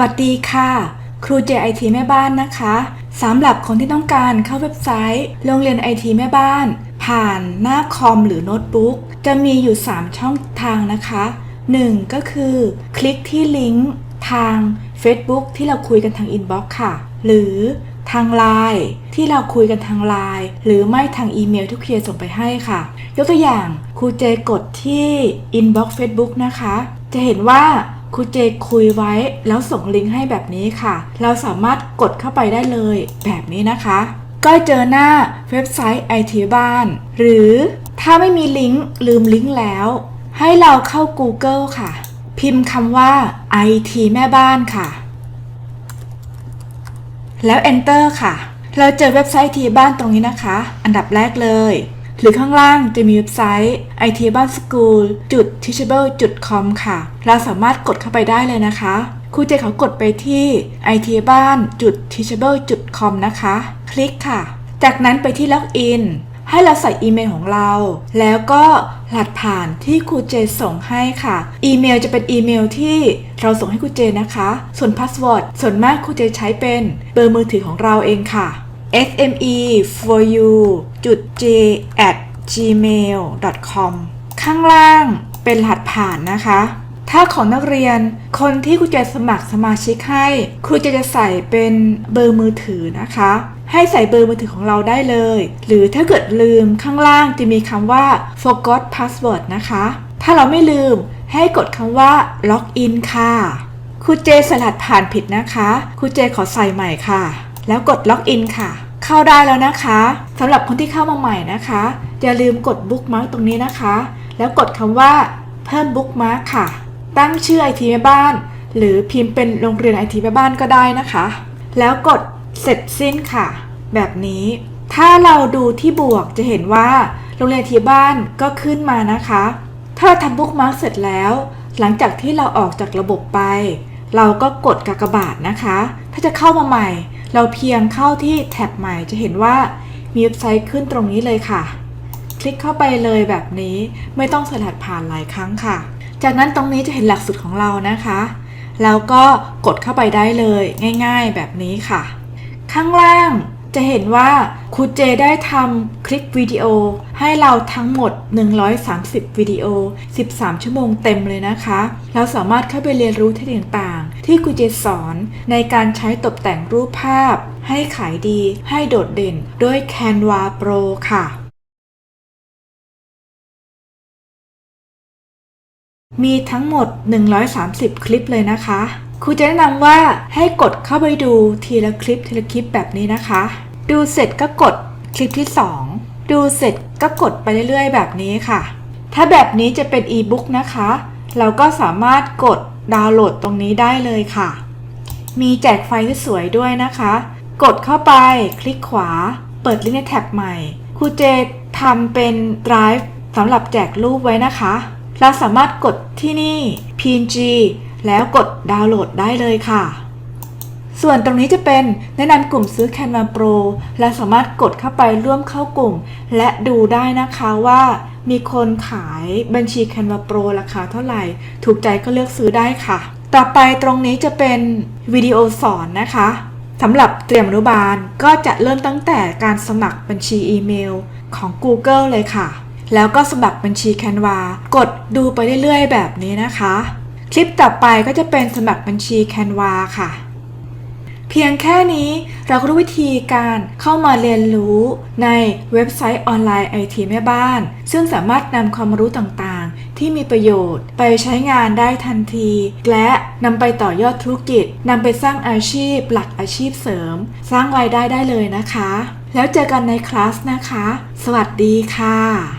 วัสดีค่ะ ครูเจไอทีแม่บ้านนะคะสำหรับคนที่ต้องการเข้าเว็บไซต์โรงเรียนไอทีแม่บ้าน ผ่านหน้าคอมหรือโน้ตบุ๊กจะมีอยู่ 3 ช่องทางนะคะ 1 ก็คือ คลิกที่ลิงก์ทาง Facebook ที่เราคุยกันทางอินบ็อกซ์ค่ะ หรือทางไลน์ที่เราคุยกันทางไลน์หรือไม่ทางอีเมลที่ครูเจส่งไปให้ค่ะ ยกตัวอย่างครูเจกดที่ Inbox Facebook นะคะ จะเห็นว่า ครูเจคุยไว้แล้วส่งลิงก์ให้แบบนี้ค่ะ เราสามารถกดเข้าไปได้เลยแบบนี้นะคะ ก็เจอหน้าเว็บไซต์ไอทีบ้าน หรือถ้าไม่มีลิงก์ลืมลิงก์แล้ว ให้เราเข้า Google ค่ะ พิมพ์คำว่า IT แม่บ้านค่ะ แล้ว Enter ค่ะ เราเจอเว็บไซต์ทีบ้านตรงนี้นะคะ อันดับแรกเลย หรือข้างล่างจะมีเว็บไซต์ it บ้าน school จุด teachable com ค่ะ เราสามารถกดเข้าไปได้เลยนะคะครูเจเขากดไปที่ it บ้านจุด teachable com นะคะ คลิกค่ะ จากนั้นไปที่ล็อกอินให้เราใส่อีเมลของเรา แล้วก็รหัสผ่านที่ครูเจส่งให้ค่ะ อีเมลจะเป็นอีเมลที่เราส่งให้ครูเจนะคะ ส่วนพาสเวิร์ดส่วนมากครูเจใช้เป็นเบอร์มือถือของเราเองค่ะ sme for you จุด j at gmail com ข้างล่างเป็นรหัสผ่านนะคะ ถ้าของนักเรียนคนที่ครูเจสมัครสมาชิกให้ครูเจจะใส่เป็นเบอร์มือถือนะคะ ให้ใส่เบอร์มือถือของเราได้เลย หรือถ้าเกิดลืมข้างล่างจะมีคำว่า forgot password นะคะ ถ้าเราไม่ลืมให้กดคำว่า login ค่ะครูเจสลัดผ่านผิดนะคะครูเจขอใส่ใหม่ค่ะ แล้วกด login ค่ะ เข้าได้แล้วนะคะสำหรับคนที่เข้ามาใหม่นะคะ อย่าลืมกด bookmark ตรงนี้นะคะ แล้วกดคำว่าเพิ่ม bookmark ค่ะ ตั้งชื่อไอทีแม่บ้าน หรือพิมพ์เป็นโรงเรียนไอทีแม่บ้านก็ได้นะคะ แล้วกดเสร็จสิ้นค่ะ แบบนี้ ถ้าเราดูที่บวกจะเห็นว่าโรงเรียนไอทีบ้านก็ขึ้นมานะคะ ถ้าทำบุ๊กมาร์กเสร็จแล้ว หลังจากที่เราออกจากระบบไป เราก็กดกากบาทนะคะ ถ้าจะเข้ามาใหม่ เราเพียงเข้าที่แท็บใหม่จะเห็นว่ามีเว็บไซต์ขึ้นตรงนี้เลยค่ะ คลิกเข้าไปเลยแบบนี้ไม่ต้องสลัดผ่านหลายครั้งค่ะ จากนั้นตรงนี้จะเห็นหลักสูตรของเรานะคะ แล้วก็กดเข้าไปได้เลยง่าย ๆ แบบนี้ค่ะ ข้างล่างจะเห็นว่าครูเจได้ทำคลิปวิดีโอให้เราทั้งหมด 130 วิดีโอ 13 ชั่วโมงเต็มเลยนะคะ เราสามารถเข้าไปเรียนรู้เทคนิคต่าง ที่ครูเจสอนในการใช้ตกแต่งรูปภาพ ให้ขายดีให้โดดเด่นด้วย Canva Pro ค่ะ มีทั้งหมด 130 คลิปเลยนะคะครูจะแนะนำว่าให้กดเข้าไปดูทีละคลิปทีละคลิปแบบนี้นะคะ ดูเสร็จก็กดคลิปที่ 2 ดูเสร็จก็กดไปเรื่อยๆ แบบนี้ค่ะ ถ้าแบบนี้จะเป็นอีบุ๊กนะคะ เราก็สามารถกดดาวน์โหลดตรงนี้ได้เลยค่ะ มีแจกไฟล์ที่สวยด้วยนะคะ กดเข้าไปคลิกขวา เปิดลิงก์ในแท็บใหม่ครูเจทำเป็น Drive สำหรับแจกรูปไว้นะคะ เราสามารถกดที่นี่ PNG แล้วกดดาวน์โหลดได้เลยค่ะ ส่วนตรงนี้จะเป็นแนะนำกลุ่มซื้อ Canva Pro และสามารถกดเข้าไปร่วมเข้ากลุ่ม และดูได้นะคะว่า มีคนขายบัญชี Canva Pro ราคาเท่าไหร่ ถูกใจก็เลือกซื้อได้ค่ะ ต่อไปตรงนี้จะเป็นวิดีโอสอนนะคะสำหรับเตรียมอนุบาลก็จะเริ่มตั้งแต่การสมัครบัญชีอีเมลของ Google เลยค่ะ แล้วก็สมัครบัญชี Canva กดดูไปเรื่อยๆ แบบนี้นะคะ คลิปต่อไปก็จะเป็นสมัครบัญชี Canva ค่ะ เพียงแค่นี้เราก็รู้วิธีการเข้ามาเรียนรู้ในเว็บไซต์ออนไลน์ไอทีแม่บ้าน ซึ่งสามารถนำความรู้ต่างๆ ที่มีประโยชน์ไปใช้งานได้ทันที และนำไปต่อยอดธุรกิจนำไปสร้างอาชีพ หลักอาชีพเสริม สร้างรายได้ได้เลยนะคะ แล้วเจอกันในคลาสนะคะ สวัสดีค่ะ